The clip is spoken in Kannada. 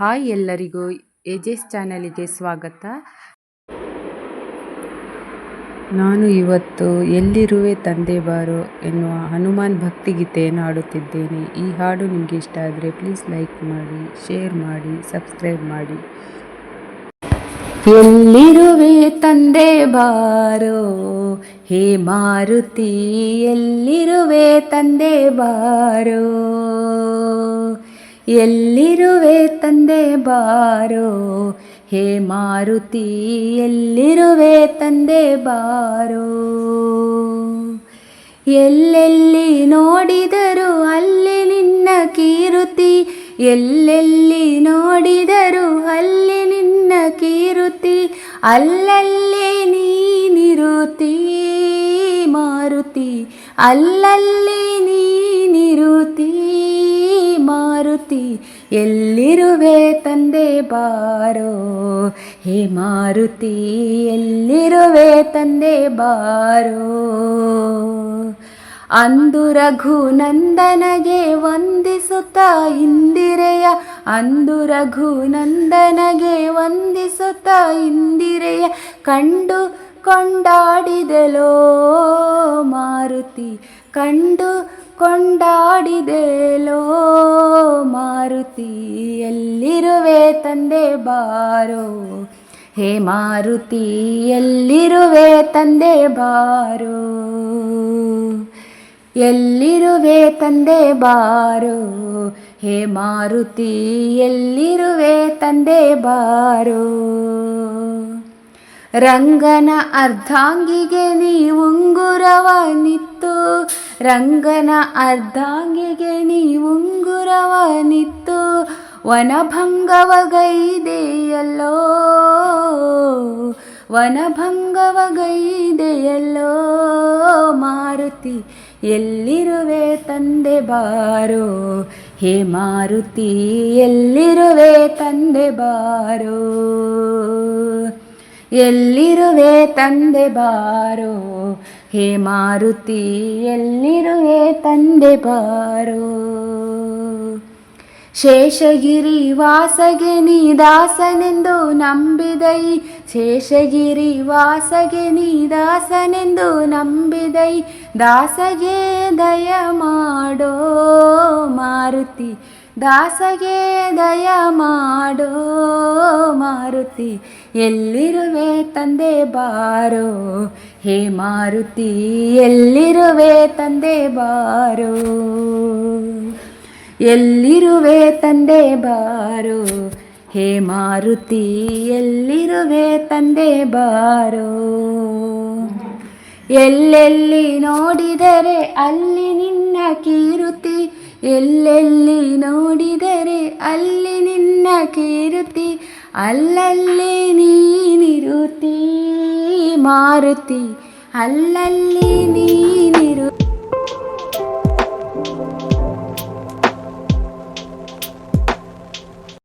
ಹಾಯ್ ಎಲ್ಲರಿಗೂ ಏಜೆಸ್ ಚಾನಲಿಗೆ ಸ್ವಾಗತ. ನಾನು ಇವತ್ತು ಎಲ್ಲಿರುವೆ ತಂದೆ ಬಾರು ಎನ್ನುವ ಹನುಮಾನ್ ಭಕ್ತಿಗೀತೆಯನ್ನು ಹಾಡುತ್ತಿದ್ದೇನೆ. ಈ ಹಾಡು ನಿಮಗೆ ಇಷ್ಟ ಆದರೆ ಪ್ಲೀಸ್ ಲೈಕ್ ಮಾಡಿ ಶೇರ್ ಮಾಡಿ ಸಬ್ಸ್ಕ್ರೈಬ್ ಮಾಡಿ. ಎಲ್ಲಿರುವೆ ತಂದೆ ಬಾರೋ? ಹೇ ಮಾರುತಿ, ಎಲ್ಲಿರುವೆ ತಂದೆ ಬಾರೋ? ಎಲ್ಲಿರುವೆ ತಂದೆ ಬಾರೋ? ಹೇ ಮಾರುತಿ, ಎಲ್ಲಿರುವೆ ತಂದೆ ಬಾರೋ? ಎಲ್ಲೆಲ್ಲಿ ನೋಡಿದರು ಅಲ್ಲಿ ನಿನ್ನ ಕೀರುತಿ, ಎಲ್ಲೆಲ್ಲಿ ನೋಡಿದರು ಅಲ್ಲಿ ನಿನ್ನ ಕೀರುತಿ, ಅಲ್ಲಲ್ಲಿ ನೀನಿರುತಿ ಮಾರುತಿ, ಅಲ್ಲಲ್ಲಿ ಎಲ್ಲಿರುವೆ ತಂದೆ ಬಾರೋ? ಹೇ ಮಾರುತಿ, ಎಲ್ಲಿರುವೆ ತಂದೆ ಬಾರೋ? ಅಂದು ರಘುನಂದನಗೆ ವಂದಿಸುತ್ತ ಇಂದಿರೆಯ, ಅಂದು ರಘುನಂದನಗೆ ವಂದಿಸುತ್ತ ಇಂದಿರೆಯ ಕಂಡು ಕೊಂಡಾಡಿದೆಲೋ ಮಾರುತಿ, ಕಂಡು ಕೊಂಡಾಡಿದೆಲೋ ಮಾರುತಿ ಎಲ್ಲಿರುವೆ ತಂದೆ ಬಾರೋ. ಹೇ ಮಾರುತಿ ಎಲ್ಲಿರುವೆ ತಂದೆ ಬಾರೋ. ಎಲ್ಲಿರುವೆ ತಂದೆ ಬಾರೋ. ಹೇ ಮಾರುತಿ ಎಲ್ಲಿರುವೆ ತಂದೆ ಬಾರೋ. ರಂಗನ ಅರ್ಧಾಂಗಿಗೆ ನೀ ಉಂಗುರವ ನಿತ್ತು. ರಂಗನ ಅರ್ಧಾಂಗಿಗೆ ನೀ ಉಂಗುರವನಿತ್ತು ವನಭಂಗವಗೈದೆಯಲ್ಲೋ ವನಭಂಗವಗೈದೆಯಲ್ಲೋ, ಮಾರುತಿ ಎಲ್ಲಿರುವೆ ತಂದೆ ಬಾರೋ? ಹೇ ಮಾರುತಿ ಎಲ್ಲಿರುವೆ ತಂದೆ ಬಾರೋ? ಎಲ್ಲಿರುವೆ ತಂದೆ ಬಾರೋ? ಹೇ ಮಾರುತಿ ಎಲ್ಲಿರುವೆ ತಂದೆ ಬಾರೋ? ಶೇಷಗಿರಿ ವಾಸಗೆ ನೀ ದಾಸನೆಂದು ನಂಬಿದೈ. ಶೇಷಗಿರಿ ವಾಸಗೆ ನೀ ದಾಸನೆಂದು ನಂಬಿದೈ. ದಾಸಗೆ ದಯ ಮಾಡೋ ಮಾರುತಿ. ದಾಸಗೆ ದಯ ಮಾಡೋ ಮಾರುತಿ. ಎಲ್ಲಿರುವೆ ತಂದೆ ಬಾರೋ? ಹೇ ಮಾರುತಿ, ಎಲ್ಲಿರುವೆ ತಂದೆ ಬಾರೋ? ಎಲ್ಲಿರುವೆ ತಂದೆ ಬಾರೋ? ಹೇ ಮಾರುತಿ, ಎಲ್ಲಿರುವೆ ತಂದೆ ಬಾರೋ? ಎಲ್ಲೆಲ್ಲಿ ನೋಡಿದರೆ ಅಲ್ಲಿ ನಿನ್ನ ಕೀರುತಿ, ಎಲ್ಲೆಲ್ಲಿ ನೋಡಿದರೆ ಅಲ್ಲಿ ನಿನ್ನ ಕೀರುತಿ, ಅಲ್ಲಲ್ಲಿ ನೀನಿರುತಿ ಮಾರುತಿ, ಅಲ್ಲಲ್ಲಿ ನೀನು